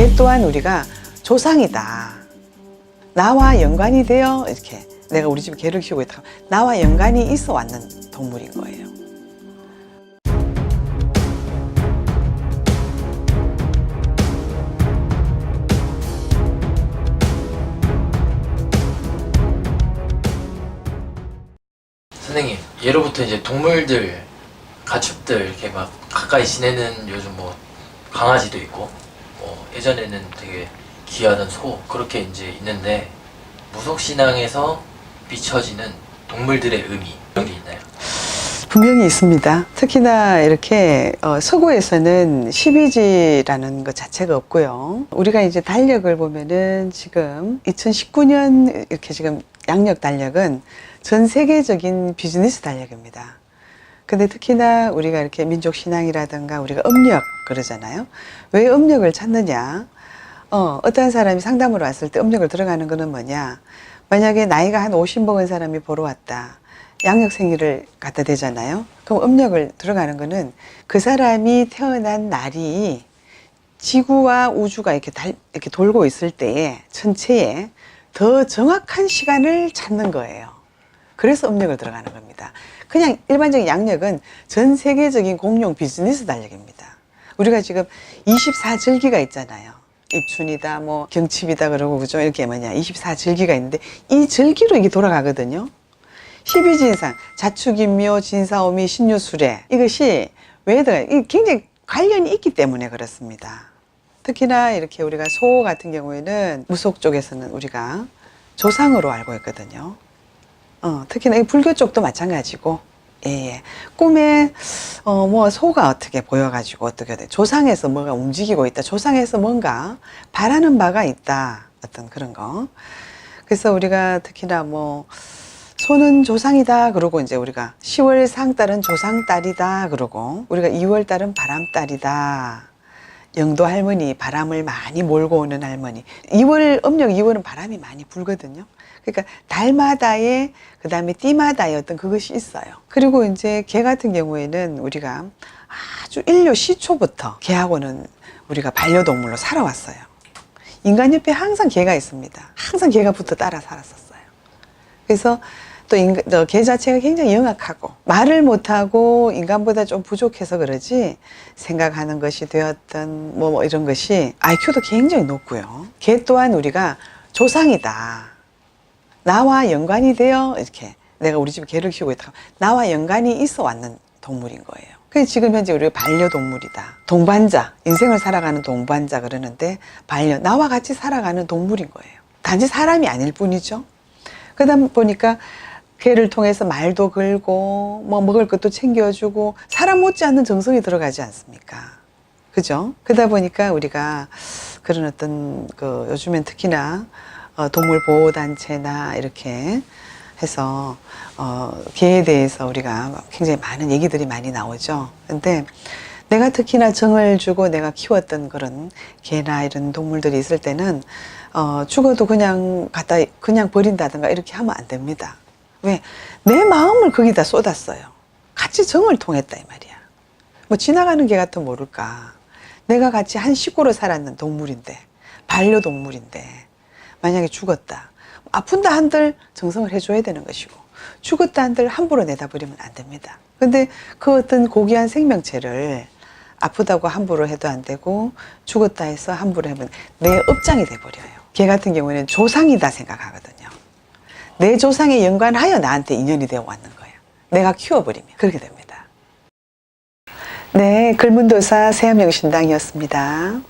개 또한 우리가 조상이다. 나와 연관이 되어 이렇게 내가 우리 집에 개를 키우고 있다. 나와 연관이 있어 왔는 동물인 거예요. 선생님 예로부터 이제 동물들 가축들 이렇게 막 가까이 지내는 요즘 뭐 강아지도 있고 뭐 예전에는 되게 귀하던 소 그렇게 이제 있는데 무속 신앙에서 비춰지는 동물들의 의미 이런 게 있나요? 분명히 있습니다. 특히나 이렇게 어, 서구에서는 12지라는 것 자체가 없고요. 우리가 이제 달력을 보면은 지금 2019년 이렇게 지금 양력 달력은 전 세계적인 비즈니스 달력입니다. 근데 특히나 우리가 이렇게 민족 신앙이라든가 우리가 음력 그러잖아요. 왜 음력을 찾느냐? 어, 어떠한 사람이 상담으로 왔을 때 음력을 들어가는 거는 뭐냐? 만약에 나이가 한50 먹은 사람이 보러 왔다. 양력 생일을 갖다 대잖아요. 그럼 음력을 들어가는 거는 그 사람이 태어난 날이 지구와 우주가 이렇게 달, 이렇게 돌고 있을 때에 전체에 더 정확한 시간을 찾는 거예요. 그래서 음력을 들어가는 겁니다. 그냥 일반적인 양력은 전 세계적인 공용 비즈니스 달력입니다. 우리가 지금 24절기가 있잖아요. 입춘이다, 뭐 경칩이다 그러고 그죠? 이렇게 뭐냐 24절기가 있는데 이 절기로 이게 돌아가거든요. 12진상, 자축인묘, 진사오미, 신유수래 이것이 왜 들어가요? 이 굉장히 관련이 있기 때문에 그렇습니다. 특히나 이렇게 우리가 소 같은 경우에는 무속 쪽에서는 우리가 조상으로 알고 있거든요. 어, 특히나 이 불교 쪽도 마찬가지고, 예, 예. 꿈에, 어, 뭐, 소가 어떻게 보여가지고, 어떻게 돼. 조상에서 뭐가 움직이고 있다. 조상에서 뭔가 바라는 바가 있다. 어떤 그런 거. 그래서 우리가 특히나 뭐, 소는 조상이다. 그러고 이제 우리가 10월 상달은 조상딸이다. 그러고, 우리가 2월 달은 바람딸이다. 영도 할머니 바람을 많이 몰고 오는 할머니. 2월 음력 2월은 바람이 많이 불거든요. 그러니까 달마다의 그 다음에 띠마다의 어떤 그것이 있어요. 그리고 이제 개 같은 경우에는 우리가 아주 인류 시초부터 개하고는 우리가 반려동물로 살아왔어요. 인간 옆에 항상 개가 있습니다. 항상 개가 붙어 따라 살았었어요. 그래서 또 인간, 또개 자체가 굉장히 영악하고 말을 못하고 인간보다 좀 부족해서 그러지 생각하는 것이 되었던 뭐, 뭐 이런 것이 IQ도 굉장히 높고요. 개 또한 우리가 조상이다. 나와 연관이 되어 이렇게 내가 우리 집에 개를 키우고 있다. 나와 연관이 있어 왔는 동물인 거예요. 그게 지금 현재 우리가 반려동물이다. 동반자, 인생을 살아가는 동반자 그러는데 반려, 나와 같이 살아가는 동물인 거예요. 단지 사람이 아닐 뿐이죠. 그러다 보니까 개를 통해서 말도 걸고 뭐 먹을 것도 챙겨주고 사람 못지않는 정성이 들어가지 않습니까? 그죠? 그러다 보니까 우리가 그런 어떤 그 요즘엔 특히나 어, 동물 보호 단체나 이렇게 해서 어, 개에 대해서 우리가 굉장히 많은 얘기들이 많이 나오죠. 근데 내가 특히나 정을 주고 내가 키웠던 그런 개나 이런 동물들이 있을 때는 어, 죽어도 그냥 갖다 그냥 버린다든가 이렇게 하면 안 됩니다. 왜? 내 마음을 거기다 쏟았어요. 같이 정을 통했다 이 말이야. 뭐 지나가는 개 같으면 모를까. 내가 같이 한 식구로 살았는 동물인데 반려동물인데 만약에 죽었다. 아픈다 한들 정성을 해줘야 되는 것이고 죽었다 한들 함부로 내다버리면 안 됩니다. 근데 그 어떤 고귀한 생명체를 아프다고 함부로 해도 안 되고 죽었다 해서 함부로 하면 내 업장이 돼버려요. 개 같은 경우에는 조상이다 생각하거든요. 내 조상에 연관하여 나한테 인연이 되어 왔는 거예요. 내가 키워버리면 그렇게 됩니다. 네, 글문도사 세암영 신당이었습니다.